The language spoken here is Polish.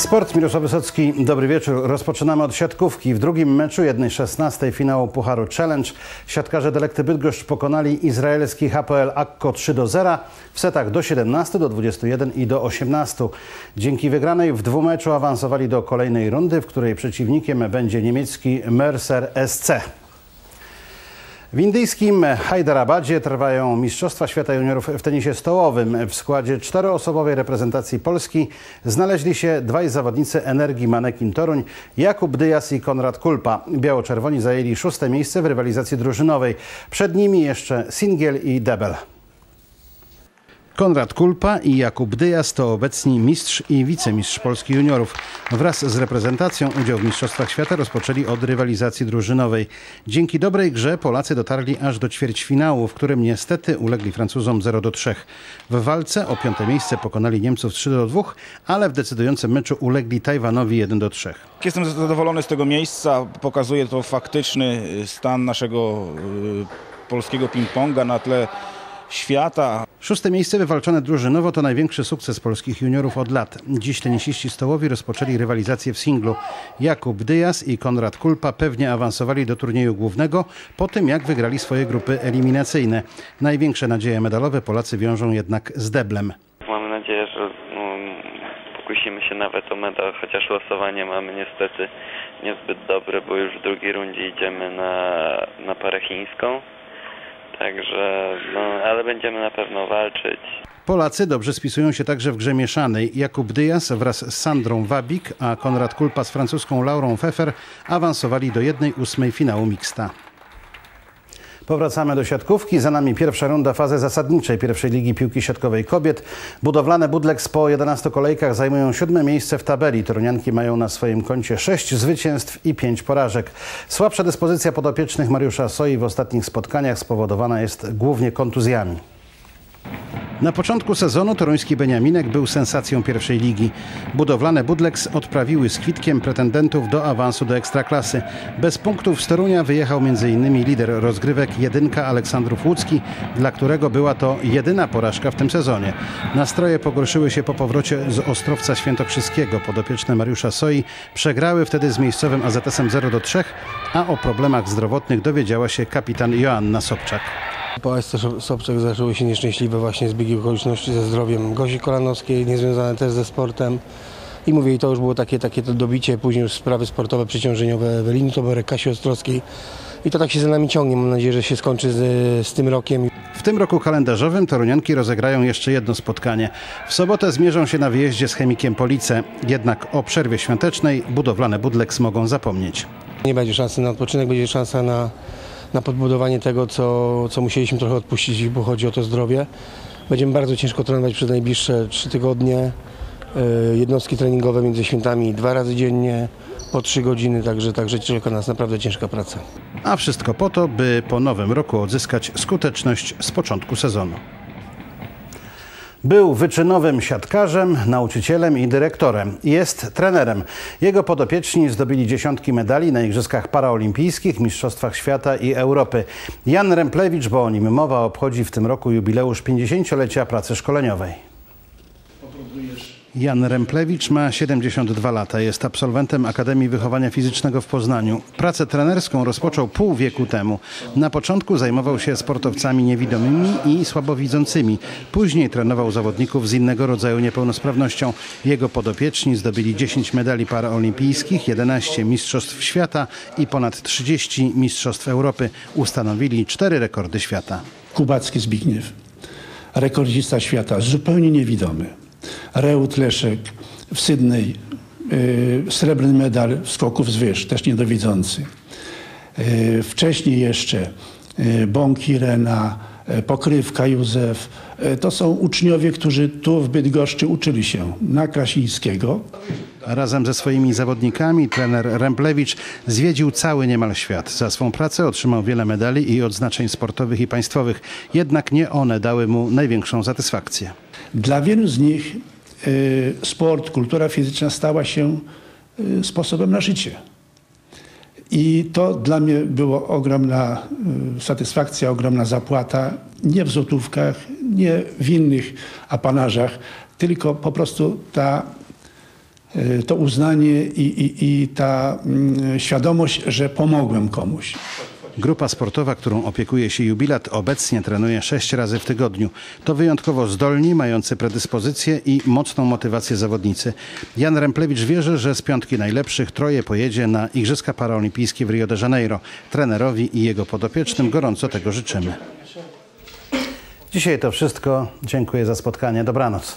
Sport, Mirosław Wysocki, dobry wieczór. Rozpoczynamy od siatkówki. W drugim meczu 1-16 finału Pucharu Challenge siatkarze Delekty Bydgoszcz pokonali izraelski HPL Akko 3 do 0 w setach do 17, do 21 i do 18. Dzięki wygranej w dwumeczu awansowali do kolejnej rundy, w której przeciwnikiem będzie niemiecki Mercer SC. W indyjskim Hyderabad trwają Mistrzostwa Świata Juniorów w tenisie stołowym. W składzie czteroosobowej reprezentacji Polski znaleźli się dwaj zawodnicy Energii Manekin Toruń, Jakub Dyjas i Konrad Kulpa. Biało-czerwoni zajęli szóste miejsce w rywalizacji drużynowej. Przed nimi jeszcze Singiel i Debel. Konrad Kulpa i Jakub Dyjas to obecni mistrz i wicemistrz Polski juniorów. Wraz z reprezentacją udział w Mistrzostwach Świata rozpoczęli od rywalizacji drużynowej. Dzięki dobrej grze Polacy dotarli aż do ćwierćfinału, w którym niestety ulegli Francuzom 0 do 3. W walce o piąte miejsce pokonali Niemców 3 do 2, ale w decydującym meczu ulegli Tajwanowi 1 do 3. Jestem zadowolony z tego miejsca. Pokazuje to faktyczny stan naszego y, polskiego ping-ponga na tle świata. Szóste miejsce wywalczone drużynowo to największy sukces polskich juniorów od lat. Dziś tenisiści stołowi rozpoczęli rywalizację w singlu. Jakub Dyjas i Konrad Kulpa pewnie awansowali do turnieju głównego po tym, jak wygrali swoje grupy eliminacyjne. Największe nadzieje medalowe Polacy wiążą jednak z deblem. Mamy nadzieję, że no, pokusimy się nawet o medal, chociaż losowanie mamy niestety niezbyt dobre, bo już w drugiej rundzie idziemy na, na parę chińską. Także, no, ale będziemy na pewno walczyć. Polacy dobrze spisują się także w grze mieszanej. Jakub Dyjas wraz z Sandrą Wabik, a Konrad Kulpa z francuską Laurą Pfeffer awansowali do 1-8 finału mixta. Powracamy do siatkówki. Za nami pierwsza runda fazy zasadniczej pierwszej ligi piłki siatkowej kobiet. Budowlane Budleks po 11 kolejkach zajmują siódme miejsce w tabeli. Torunianki mają na swoim koncie 6 zwycięstw i 5 porażek. Słabsza dyspozycja podopiecznych Mariusza Soi w ostatnich spotkaniach spowodowana jest głównie kontuzjami. Na początku sezonu toruński Beniaminek był sensacją pierwszej ligi. Budowlane Budleks odprawiły z kwitkiem pretendentów do awansu do Ekstraklasy. Bez punktów z Torunia wyjechał m.in. lider rozgrywek jedynka Aleksandrów Łódzki, dla którego była to jedyna porażka w tym sezonie. Nastroje pogorszyły się po powrocie z Ostrowca Świętokrzyskiego. Podopieczne Mariusza Soi przegrały wtedy z miejscowym AZS-em 0 do 3, a o problemach zdrowotnych dowiedziała się kapitan Joanna Sobczak. Po Aśce Sobczak zaczęły się nieszczęśliwe właśnie zbiegi okoliczności ze zdrowiem Gozi Kolanowskiej, niezwiązane też ze sportem. I mówię, i to już było takie, takie to dobicie, później już sprawy sportowe, przeciążeniowe Eweliny Toborek, Kasi Ostrowskiej. I to tak się za nami ciągnie. Mam nadzieję, że się skończy z, z tym rokiem. W tym roku kalendarzowym Torunianki rozegrają jeszcze jedno spotkanie. W sobotę zmierzą się na wyjeździe z Chemikiem Police. Jednak o przerwie świątecznej budowlane Budleks mogą zapomnieć. Nie będzie szansy na odpoczynek, będzie szansa na, na podbudowanie tego, co, co musieliśmy trochę odpuścić, bo chodzi o to zdrowie. Będziemy bardzo ciężko trenować przez najbliższe trzy tygodnie. Yy, Jednostki treningowe między świętami dwa razy dziennie, po trzy godziny, także, także czeka nas naprawdę ciężka praca. A wszystko po to, by po nowym roku odzyskać skuteczność z początku sezonu. Był wyczynowym siatkarzem, nauczycielem i dyrektorem. Jest trenerem. Jego podopieczni zdobyli dziesiątki medali na Igrzyskach Paraolimpijskich, Mistrzostwach Świata i Europy. Jan Remplewicz, bo o nim mowa, obchodzi w tym roku jubileusz 50-lecia pracy szkoleniowej. Jan Remplewicz ma 72 lata. Jest absolwentem Akademii Wychowania Fizycznego w Poznaniu. Pracę trenerską rozpoczął pół wieku temu. Na początku zajmował się sportowcami niewidomymi i słabowidzącymi. Później trenował zawodników z innego rodzaju niepełnosprawnością. Jego podopieczni zdobyli 10 medali paraolimpijskich, 11 mistrzostw świata i ponad 30 mistrzostw Europy. Ustanowili cztery rekordy świata. Kubacki Zbigniew, rekordzista świata, zupełnie niewidomy. Reut Leszek w Sydney, yy, srebrny medal w skoków z wyż, też niedowidzący. Yy, wcześniej jeszcze yy, Bąk Irena, Pokrywka Józef. To są uczniowie, którzy tu w Bydgoszczy uczyli się na Krasińskiego. Razem ze swoimi zawodnikami trener Remplewicz zwiedził cały niemal świat. Za swą pracę otrzymał wiele medali i odznaczeń sportowych i państwowych. Jednak nie one dały mu największą satysfakcję. Dla wielu z nich y, sport, kultura fizyczna stała się y, sposobem na życie. I to dla mnie było ogromna y, satysfakcja, ogromna zapłata. Nie w złotówkach, nie w innych apanarzach, tylko po prostu ta y, to uznanie i, i, i ta mm, świadomość, że pomogłem komuś. Grupa sportowa, którą opiekuje się jubilat, obecnie trenuje sześć razy w tygodniu. To wyjątkowo zdolni, mający predyspozycje i mocną motywację zawodnicy. Jan Remplewicz wierzy, że z piątki najlepszych troje pojedzie na Igrzyska Paraolimpijskie w Rio de Janeiro. Trenerowi i jego podopiecznym gorąco tego życzymy. Dzisiaj to wszystko. Dziękuję za spotkanie. Dobranoc.